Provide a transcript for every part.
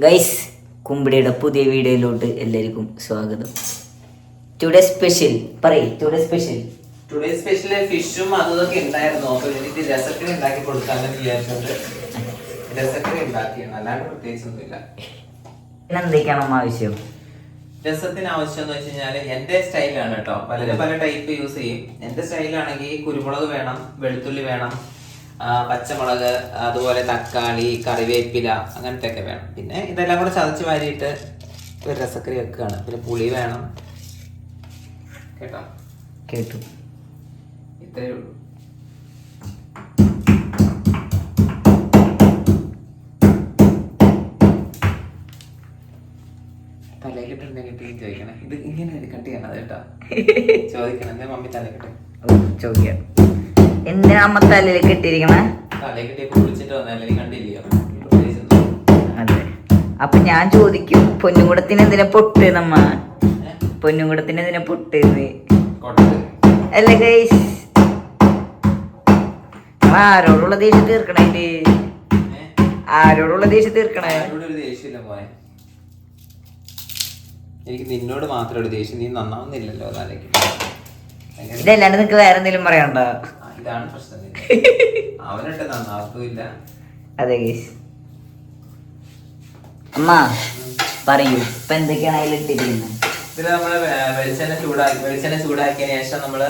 Guys കുമ്പിടിയുടെ പുതിയ വീഡിയോയിലോട്ട് എല്ലാവർക്കും സ്വാഗതം. ടുഡേ സ്പെഷ്യൽ പറയ് ടുഡേ സ്പെഷ്യൽ ടുഡേ സ്പെഷ്യൽ ഫിഷും അതും ഇതൊക്കെ ഉണ്ടായിരുന്നു. അപ്പൊ എനിക്ക് രസക്കറി ഉണ്ടാക്കി കൊടുക്കാന്ന് വിചാരിച്ചത് രസക്കറി ഉണ്ടാക്കിയാണ്. അല്ലാണ്ട് പ്രത്യേകിച്ചൊന്നുമില്ല. എന്തൊക്കെയാണ് ആവശ്യം? രസത്തിന് ആവശ്യം എന്ന് വെച്ച് കഴിഞ്ഞാൽ എന്റെ സ്റ്റൈലാണ് കേട്ടോ. പലരും പല ടൈപ്പ് യൂസ് ചെയ്യും. എന്റെ സ്റ്റൈലാണെങ്കിൽ കുരുമുളക് വേണം വെളുത്തുള്ളി വേണം പച്ചമുളക് അതുപോലെ തക്കാളി കറിവേപ്പില അങ്ങനത്തെ ഒക്കെ വേണം. പിന്നെ ഇതെല്ലാം കൂടെ ചതച്ച് വാരിയിട്ട് ഒരു രസക്കറി വെക്കുകയാണ്. പിന്നെ പുളി വേണം. കേട്ടോ? കേട്ടു. ഇത്രയേ ഉള്ളൂ. ചോദിക്കണം. ഇത് ഇങ്ങനെ കട്ട് ചെയ്യണം അത് കേട്ടോ. ചോദിക്കണം. എന്റെ മമ്മി തലക്കെട്ട് ഓ, ചോദിക്കാം. എന്തിനാ അമ്മ പ്രത്യേകിച്ചൊന്നും. അതെ അപ്പൊ ഞാൻ ചോദിക്കും പൊന്നുകൂടത്തിന് എന്തിനാ പൊട്ട് നമ്മ പൊന്നുകൂടത്തിന് എന്തിനാ പൊട്ട്. അല്ല ഗൈസ് ആരോടുള്ള ദേഷ്യം തീർക്കണേ? ആരോടുള്ള ദേഷ്യം തീർക്കണേ എനിക്ക് നിന്നോട് മാത്രം ഒരു ദേഷ്യം നീ നന്നാവുന്നില്ലല്ലോ അതാലേക്ക് ഇതല്ലാണ്ട് നിനക്ക് വേറെ എന്തെങ്കിലും പറയണ്ട ആ, ഇതാണ് പ്രശ്നം. അവനിട്ട് നന്നാവത്തുമില്ല അതെ ഗൈസ്. അമ്മ പറയൂ ഇപ്പൊ എന്തൊക്കെയാണ് അതിൽ ഇട്ടിരിക്കുന്നത് ഇതിൽ നമ്മൾ വെ- വെളിച്ചെണ്ണ ചൂടാക്കി വെളിച്ചെണ്ണ ചൂടാക്കിയ ശേഷം നമ്മൾ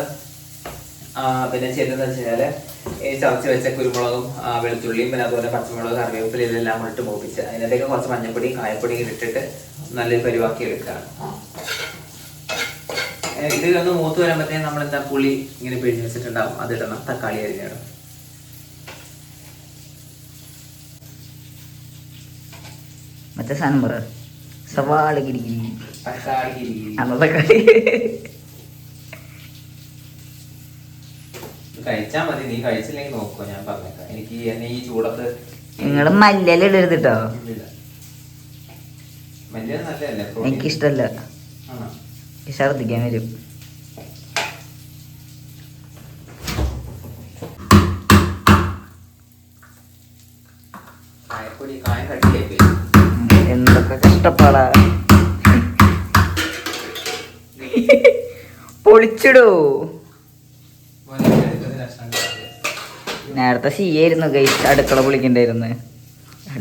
ആ, പിന്നെ ചെയ്തതെന്ന് വെച്ച് കഴിഞ്ഞാൽ ഈ ചതച്ച് വെച്ച കുരുമുളകും വെളുത്തുള്ളിയും പിന്നെ അതുപോലെ പച്ചമുളക് കറിവേപ്പില ഇതെല്ലാം ഇട്ട് മൂപ്പിച്ച് അതിനകത്തേക്ക് കുറച്ച് മഞ്ഞപ്പൊടിയും കായപ്പൊടിയും ഇട്ടിട്ട് നല്ലൊരു പരിവാക്കി എടുക്കുകയാണ് ഇത് ഒന്ന് മൂത്ത് വരുമ്പോഴത്തേക്കും നമ്മൾ എന്താ പുളി ഇങ്ങനെ പിഴിഞ്ഞ് വെച്ചിട്ടുണ്ടാവും. അതിടണം തക്കാളി അരിഞ്ഞിടണം മറ്റേ സാധനം പറ. സവാള കിരികിരി തക്കാളി കിരികിരി. അന്നത്തെ കളി ഇത് കഴിച്ചാ മതി. നീ കഴിച്ചില്ലെങ്കിൽ നോക്കോ. ഞാൻ പറഞ്ഞേക്കാം. എനിക്ക് എന്നെ ഈ ചൂടത്ത് നിങ്ങൾ മല്ലിയില ഇടരുത് കേട്ടോ. മല്ലിയില നല്ലതല്ലേ. എനിക്കിഷ്ടല്ല? എനിക്ക് ഛർദ്ദിക്കാൻ വരും. എന്തൊക്കെ കഷ്ടപ്പാടാ. പൊളിച്ചിടൂ. നേരത്തെ ശീയായിരുന്നു കൈ അടുക്കള പൊളിക്കണ്ടായിരുന്നു.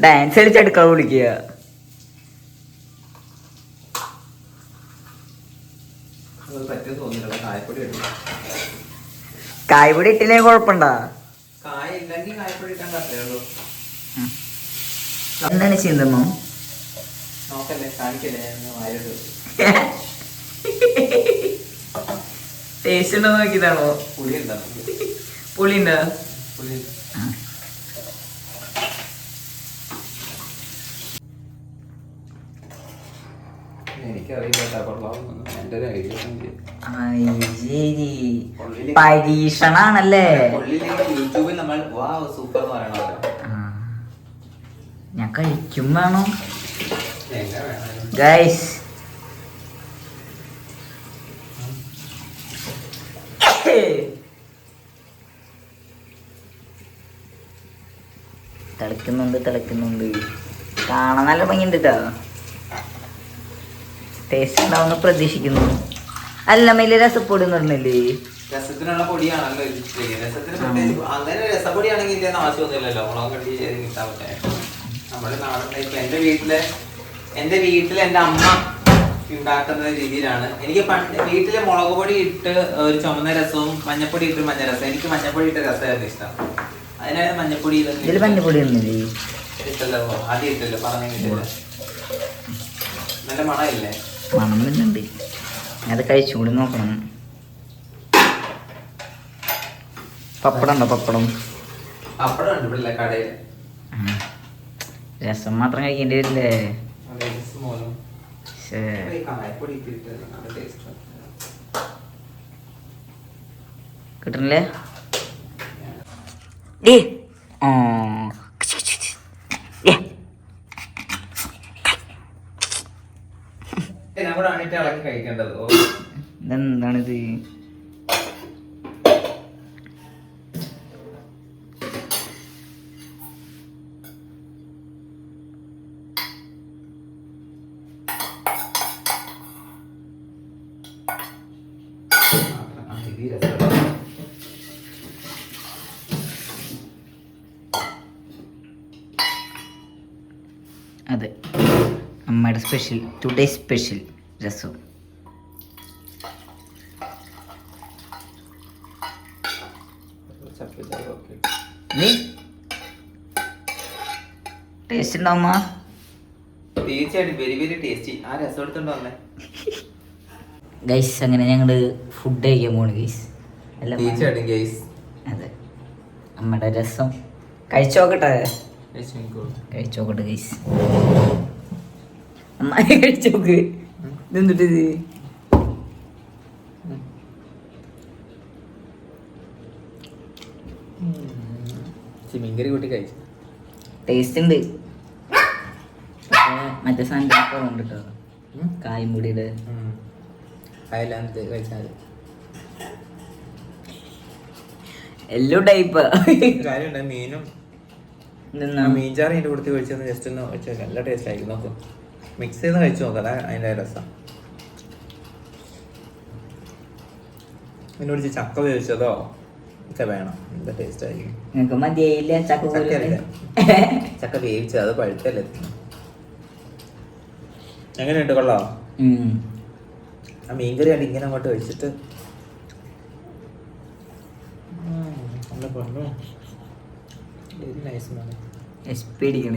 ഡാൻസ് കളിച്ച് അടുക്കള പൊളിക്കുക. കായ്പൊടി ഇട്ടില്ലേ കുഴപ്പമുണ്ടാ? എന്താണ് വായിലിട്ട് ടേസ്റ്റ് ഉണ്ടോ നോക്കിയതാണോ? പുളി ഉണ്ടോ പുളി. ഉണ്ടോ എനിക്കറിയില്ല കേട്ടോ പരീക്ഷണാണല്ലേ? യൂട്യൂബിൽ നമ്മൾ വാ സൂപ്പർ ഞാൻ കഴിക്കും വേണം. ഗൈസ്. തിളക്കുന്നുണ്ട് തിളക്കുന്നുണ്ട് കാണാൻ നല്ല ഭംഗിയുണ്ട് കേട്ടോ ടേസ്റ്റ് ഉണ്ടാവുന്ന പ്രതീക്ഷിക്കുന്നു. അല്ല വലിയ രസപ്പൊടി എന്ന് പറഞ്ഞില്ലേ രസത്തിനുള്ള പൊടിയാണല്ലോ. രസത്തിന് അങ്ങനെ രസപ്പൊടിയാണെങ്കിൽ ഇതിന്റെ ആവശ്യമൊന്നുമില്ലല്ലോ മുളക് കണ്ടി ചെയ്ത് കിട്ടാൻ പറ്റേ. നമ്മുടെ നാടൻ ടൈപ്പ് എന്റെ വീട്ടിലെ എന്റെ വീട്ടിൽ എന്റെ അമ്മ ഉണ്ടാക്കുന്ന രീതിയിലാണ്. എനിക്ക് പണ്ട് വീട്ടിലെ മുളക് പൊടി ഇട്ട് ഒരു ചുമന്ന രസവും മഞ്ഞപ്പൊടി ഇട്ട് മഞ്ഞ രസം. എനിക്ക് മഞ്ഞപ്പൊടി ഇട്ട രസമായിരുന്നു ഇഷ്ടം. അതിനാണ് മഞ്ഞപ്പൊടി ഇതൊക്കെ മഞ്ഞപ്പൊടി ഇട്ടല്ലോ ആദ്യം ഇട്ടല്ലോ പറഞ്ഞു കിട്ടില്ല നല്ല മണമില്ലേ? മണം വരുന്നുണ്ട് അത് കഴിച്ചു കൂടി നോക്കണം പപ്പടം? ഉണ്ടോ പപ്പടം. രസം മാത്രം കഴിക്കേണ്ടി വരില്ലേ? കിട്ടണില്ലേ? ഡേ ഓ ഇതെന്താണിത്? അതെ. അമ്മയുടെ സ്പെഷ്യൽ ടുഡേ സ്പെഷ്യൽ രസം. ചപ്പിച്ചാൽ ഓക്കെ നീ? ടേസ്റ്റ് ഉണ്ടാവുമ്മ തീർച്ചയായിട്ടും വെരി വെരി ടേസ്റ്റി ആ രസം എടുത്തോണ്ട് വന്നേ. ഗൈസ് അങ്ങനെ ഞങ്ങൾ ഫുഡ് കഴിക്കാൻ പോണ് ഗൈസ് തീർച്ചയായിട്ടും ഗൈസ് അതെ. അമ്മയുടെ രസം. കഴിച്ചോക്കട്ടെ. കഴിച്ചോക്കട്ടെ ഗൈസ് അമ്മ കഴിച്ചോക്ക്. ഇതെന്തിട്ട് ഇത് മീൻകറി കൂട്ടി കഴിച്ചു? ടേസ്റ്റ് ഉണ്ട്. മറ്റേ സാധനം കുറവുണ്ട് കേട്ടോ കായ്മുടിയുടെ. അയലാണ്ട് കഴിച്ചാൽ എല്ലോ ടൈപ്പ് കാര്യമുണ്ട് മീനും. മീൻചാറ് അതിന്റെ കൊടുത്ത് കഴിച്ചെന്ന് ജസ്റ്റ് ഒന്ന് വെച്ചാൽ നല്ല ടേസ്റ്റ് ആയിരിക്കും നോക്കും. മിക്സ് ചെയ്ത് കഴിച്ചു നോക്കാം. അതാ അതിന്റെ രസം. ഇച്ചിരി ചക്ക വേവിച്ചതോ? ഒക്കെ വേണം. എന്താ ടേസ്റ്റ് ആയിരിക്കും ചക്ക വേവിച്ചത് അത് പഴുത്തല്ലേ? എങ്ങനെയുണ്ട് കൊള്ളാം? ആ മീൻകറി അടി ഇങ്ങനെ അങ്ങോട്ട് കഴിച്ചിട്ട് എല്ലാ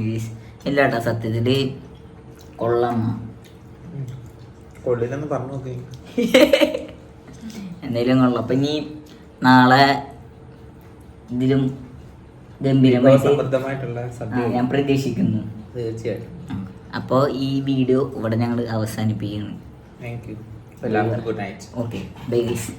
ഗീസ്. ഇല്ലാട്ടാ കൊള്ളാം. കൊള്ളില്ലെന്ന് പറഞ്ഞു നോക്കി. എന്തായാലും കൊള്ളാം. അപ്പൊ ഇനി നാളെ ഇതിലും ഗംഭീരമായിട്ട് ഞാൻ പ്രതീക്ഷിക്കുന്നു. തീർച്ചയായിട്ടും. അപ്പോൾ ഈ വീഡിയോ ഇവിടെ ഞങ്ങൾ അവസാനിപ്പിക്കുന്നു താങ്ക് യു എല്ലാവർക്കും good night okay bye guys